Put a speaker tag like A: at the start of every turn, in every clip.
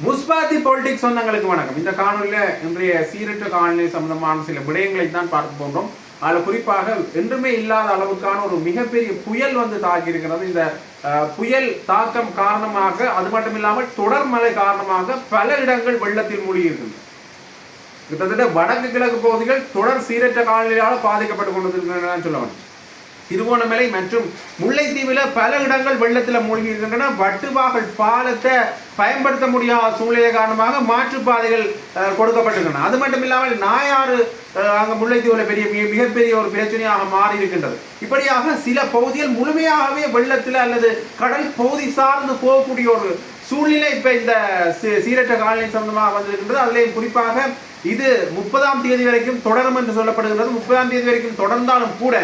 A: முஸ்பாத்தி politics சொந்தங்களுக்கு வணக்கம். இந்த காணொலியில் இன்றைய சீரற்ற காணொலி சம்பந்தமான சில விடயங்களை தான் பார்க்க போன்றோம் அதில் குறிப்பாக என்றுமே இல்லாத அளவுக்கான ஒரு மிகப்பெரிய புயல் வந்து தாக்கி இருக்கிறது இந்த புயல் தாக்கம் காரணமாக அது மட்டும் இல்லாமல் தொடர் மழை காரணமாக பல இடங்கள் வெள்ளத்தில் மூழ்கியிருக்கின்றன கிட்டத்தட்ட வடக்கு கிழக்கு பகுதிகள் தொடர் சீரற்ற காலநிலையால் பாதிக்கப்பட்டு கொண்டிருக்கின்றன சொல்ல வேண்டும் திருவோணமலை மற்றும் முல்லைத்தீவில் பல இடங்கள் வெள்ளத்தில் மூழ்கி இருக்கின்றன வட்டுவாகல் பாலத்தை பயன்படுத்த முடியாத சூழ்நிலை காரணமாக மாற்றுப்பாதைகள் கொடுக்கப்பட்டிருக்கின்றன. அது மட்டும் இல்லாமல் நாயாறு அங்கே முல்லைத்தீவில் பெரிய மிக- மிகப்பெரிய ஒரு பிரச்சனையாக மாறி இருக்கின்றது இப்படியாக சில பகுதிகள் முழுமையாகவே வெள்ளத்தில் அல்லது கடல் பகுதி சார்ந்து போகக்கூடிய ஒரு சூழ்நிலை இப்போ இந்த சீ- சீரற்ற காலநிலை சம்பந்தமாக வந்திருக்கின்றது. அதிலேயும் குறிப்பாக இது முப்பதாம் தேதி வரைக்கும் தொடரும் என்று சொல்லப்படுகின்றது. முப்பதாம் தேதி வரைக்கும் தொடர்ந்தாலும் கூட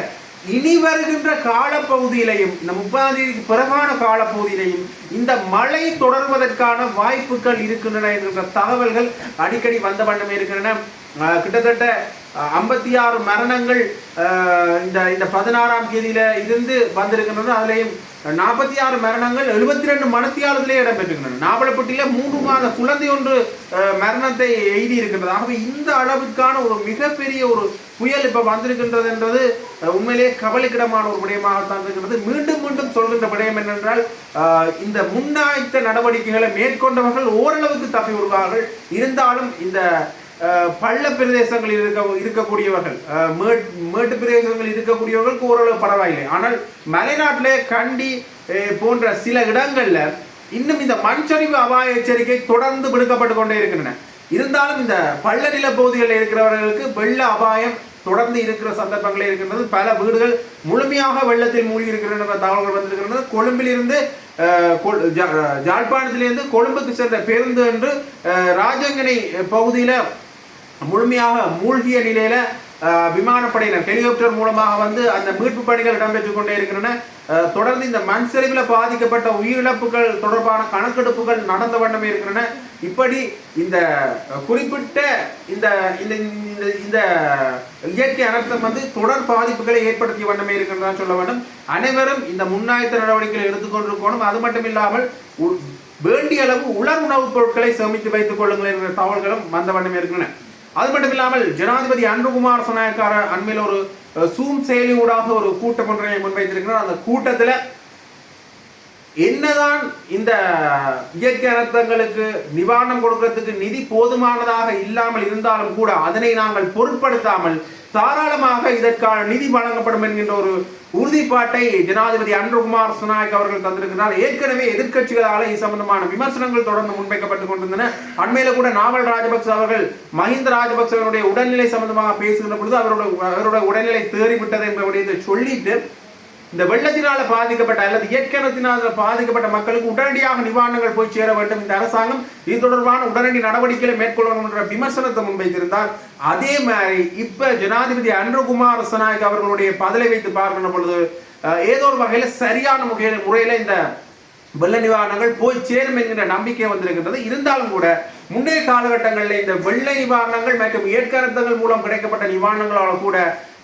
A: இனி வருகின்ற காலப்பகுதியிலையும் இந்த முப்பதாம் தேதிக்கு பிறகான காலப்பகுதியிலையும் இந்த மழை தொடர்வதற்கான வாய்ப்புகள் இருக்கின்றன என்கின்ற தகவல்கள் அடிக்கடி வந்த வண்ணமே இருக்கின்றன. கிட்டத்தட்ட ஐம்பத்தி ஆறு மரணங்கள் இந்த இந்த பதினாறாம் தேதியில் இருந்து வந்திருக்கின்றன அதுலேயும் நாற்பத்தி ஆறு மரணங்கள் எழுபத்தி ரெண்டு மனத்தியாளத்திலே இடம்பெற்றிருக்கின்றன. நாவலப்பட்டியில் மூன்று மாத குழந்தை ஒன்று மரணத்தை எய்தி இருக்கின்றது ஆகவே இந்த அளவுக்கான ஒரு மிகப்பெரிய ஒரு புயல் இப்போ வந்திருக்கின்றது என்றது உண்மையிலேயே கவலைக்கிடமான ஒரு விடயமாகத்தான் இருக்கின்றது. மீண்டும் மீண்டும் சொல்கின்ற விடயம் என்னென்றால் இந்த முன்னாய்த்த நடவடிக்கைகளை மேற்கொண்டவர்கள் ஓரளவுக்கு தப்பி வருவார்கள். இருந்தாலும் இந்த பள்ள பிரதேசங்களில் இருக்க இருக்கக்கூடியவர்கள் மேட் மேட்டு பிரதேசங்களில் இருக்கக்கூடியவர்களுக்கு ஓரளவு பரவாயில்லை. ஆனால் மலைநாட்டிலே கண்டி போன்ற சில இடங்களில் இன்னும் இந்த மண் சரிவு அபாய எச்சரிக்கை தொடர்ந்து விடுக்கப்பட்டு கொண்டே இருக்கின்றன. இருந்தாலும் இந்த பள்ள நில பகுதிகளில் இருக்கிறவர்களுக்கு வெள்ள அபாயம் தொடர்ந்து இருக்கிற சந்தர்ப்பங்களே இருக்கின்றது. பல வீடுகள் முழுமையாக வெள்ளத்தில் மூழ்கி இருக்கின்றன தகவல்கள் வந்திருக்கின்றன. கொழும்பிலிருந்து ஜா- ஜாழ்ப்பாணத்திலிருந்து கொழும்புக்கு சென்ற பேருந்து என்று ராஜங்கனை பகுதியில் முழுமையாக மூழ்கிய நிலையில் விமானப்படையினர் ஹெலிகாப்டர் மூலமாக வந்து அந்த மீட்பு பணிகள் இடம்பெற்றுக் கொண்டே இருக்கின்றன. தொடர்ந்து இந்த மண் சரிவில் பாதிக்கப்பட்ட உயிரிழப்புகள் தொடர்பான கணக்கெடுப்புகள் நடந்த வண்ணமே இருக்கின்றன. இப்படி இந்த குறிப்பிட்ட இந்த இந்த இந்த இந்த இயற்கை அனர்த்தம் வந்து தொடர் பாதிப்புகளை ஏற்படுத்திய வண்ணமே இருக்கின்றதா சொல்ல வேண்டும். அனைவரும் இந்த முன்னாயத்த நடவடிக்கைகளை எடுத்துக்கொண்டிருக்கணும் அது மட்டும் இல்லாமல் உ- வேண்டிய அளவு உலர் உணவுப் பொருட்களை சேமித்து வைத்துக் கொள்ளுங்கள் என்ற தகவல்களும் வந்த வண்ணமே இருக்கின்றன. அது மட்டும் இல்லாமல் ஜனாதிபதி அன்புகுமார் சனாயக்கார அண்மையில் ஒரு சூம் செயலி ஊடாக ஒரு கூட்டம் ஒன்றை முன்வைத்திருக்கிறார். அந்த கூட்டத்தில் என்னதான் இந்த இயற்கை அனர்த்தங்களுக்கு நிவாரணம் கொடுக்கிறதுக்கு நிதி போதுமானதாக இல்லாமல் இருந்தாலும் கூட அதனை நாங்கள் பொருட்படுத்தாமல் தாராளமாக இதற்கான நிதி வழங்கப்படும் என்கின்ற ஒரு உறுதிப்பாட்டை ஜனாதிபதி அன்ருகுமார் சுனாயக் அவர்கள் தந்திருக்கிறார். ஏற்கனவே எதிர்க்கட்சிகளால் இது சம்பந்தமான விமர்சனங்கள் தொடர்ந்து முன்வைக்கப்பட்டுக் கொண்டிருந்தன. அண்மையில கூட நாவல் ராஜபக்ச அவர்கள் மஹிந்த ராஜபக்சவருடைய உடல்நிலை சம்பந்தமாக பேசுகின்ற பொழுது அவரோட அவருடைய உடல்நிலை தேறிவிட்டது என்ற விடயத்தை சொல்லிட்டு இந்த வெள்ளத்தினால பாதிக்கப்பட்ட அல்லது இயற்கையினால் பாதிக்கப்பட்ட மக்களுக்கு உடனடியாக நிவாரணங்கள் போய் சேர வேண்டும். இந்த அரசாங்கம் இது தொடர்பான உடனடி நடவடிக்கைகளை மேற்கொள்ளணும் என்ற விமர்சனத்தை முன்வைத்திருந்தார். அதே மாதிரி இப்ப ஜனாதிபதி அன்ருகுமார் சனாயக் அவர்களுடைய பதிலை வைத்து பார்க்கின்ற பொழுது ஏதோ ஒரு வகையில சரியான முறையில முறையில இந்த வெள்ள நிவாரணங்கள் போய் சேரும் என்கிற நம்பிக்கை வந்திருக்கின்றது. இருந்தாலும் கூட முன்னைய காலகட்டங்களில் இந்த வெள்ள நிவாரணங்கள் மற்றும் இயற்கை மூலம் கிடைக்கப்பட்ட நிவாரணங்களால் கூட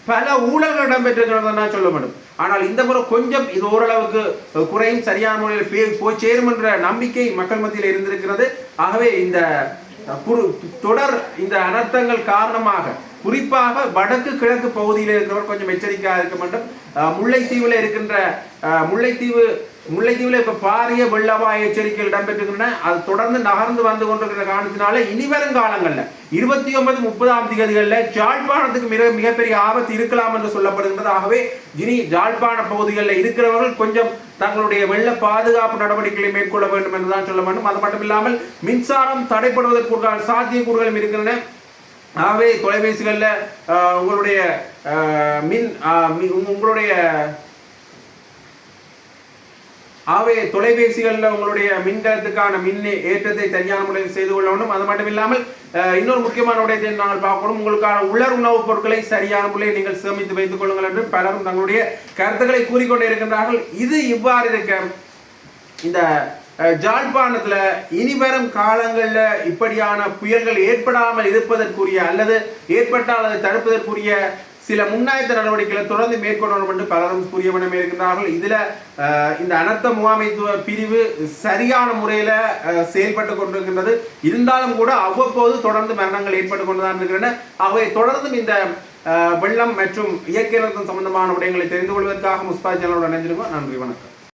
A: பல ஊழல்கள் இடம்பெற்றிருக்கிறது தான் சொல்ல வேண்டும். ஆனால் இந்த முறை கொஞ்சம் இது ஓரளவுக்கு குறையும் சரியான முறையில் பே- போய் சேரும் என்ற நம்பிக்கை மக்கள் மத்தியில் இருந்திருக்கிறது. ஆகவே இந்த குறு- தொடர் இந்த அனர்த்தங்கள் காரணமாக குறிப்பாக வடக்கு கிழக்கு பகுதியில் இருக்கிறவர் கொஞ்சம் எச்சரிக்கையாக இருக்க வேண்டும். முல்லைத்தீவில் இருக்கின்ற முல்லைத்தீவு முல்லைத்தீவில் இப்போ பாரிய வெள்ள அபாய எச்சரிக்கைகள் இடம்பெற்றுகின்றன அது தொடர்ந்து நகர்ந்து வந்து கொண்டிருக்கிற காரணத்தினால இனி காலங்களில் இருபத்தி ஒன்பது முப்பதாம் தேதிகளில் ஜாழ்ப்பாணத்துக்கு மிக மிகப்பெரிய ஆபத்து இருக்கலாம் என்று சொல்லப்படுகின்றது ஆகவே இனி ஜாழ்ப்பாண பகுதிகளில் இருக்கிறவர்கள் கொஞ்சம் தங்களுடைய வெள்ள பாதுகாப்பு நடவடிக்கைகளை மேற்கொள்ள வேண்டும் என்றுதான் சொல்ல வேண்டும். அது மட்டும் இல்லாமல் மின்சாரம் தடைப்படுவதற்குண்டான சாத்தியக்கூறுகளும் இருக்கின்றன. ஆகவே தொலைபேசிகளில் உங்களுடைய மின் உங்களுடைய ஆகவே தொலைபேசிகளில் உங்களுடைய மின்கலத்துக்கான மின் ஏற்றத்தை சரியான முறையில் செய்து கொள்ள வேண்டும். அது மட்டும் இல்லாமல் இன்னொரு முக்கியமான விடயத்தை நாங்கள் பார்க்கணும். உங்களுக்கான உலர் உணவுப் பொருட்களை சரியான முறையில் நீங்கள் சேமித்து வைத்துக் கொள்ளுங்கள் என்று பலரும் தங்களுடைய கருத்துக்களை கூறிக்கொண்டே இருக்கின்றார்கள். இது இவ்வாறு இருக்க இந்த ஜாழ்ப்பாணத்தில் இனிவரும் இனி வரும் இப்படியான புயல்கள் ஏற்படாமல் இருப்பதற்குரிய அல்லது ஏற்பட்டால் அதை தடுப்பதற்குரிய சில முன்னாயத்த நடவடிக்கைகளை தொடர்ந்து மேற்கொள்ளணும் என்று பலரும் புரிய வண்ணமே இருக்கின்றார்கள். இதில் இந்த அனர்த்த முகாமைத்துவ பிரிவு சரியான முறையில் செயல்பட்டு கொண்டிருக்கின்றது. இருந்தாலும் கூட அவ்வப்போது தொடர்ந்து மரணங்கள் ஏற்பட்டு கொண்டுதான் இருக்கின்றன. அவை தொடர்ந்தும் இந்த வெள்ளம் மற்றும் இயற்கை நிறுத்தம் சம்பந்தமான விடயங்களை தெரிந்து கொள்வதற்காக முஸ்பா சேனலோட இணைஞ்சிருக்கோம் நன்றி வணக்கம்.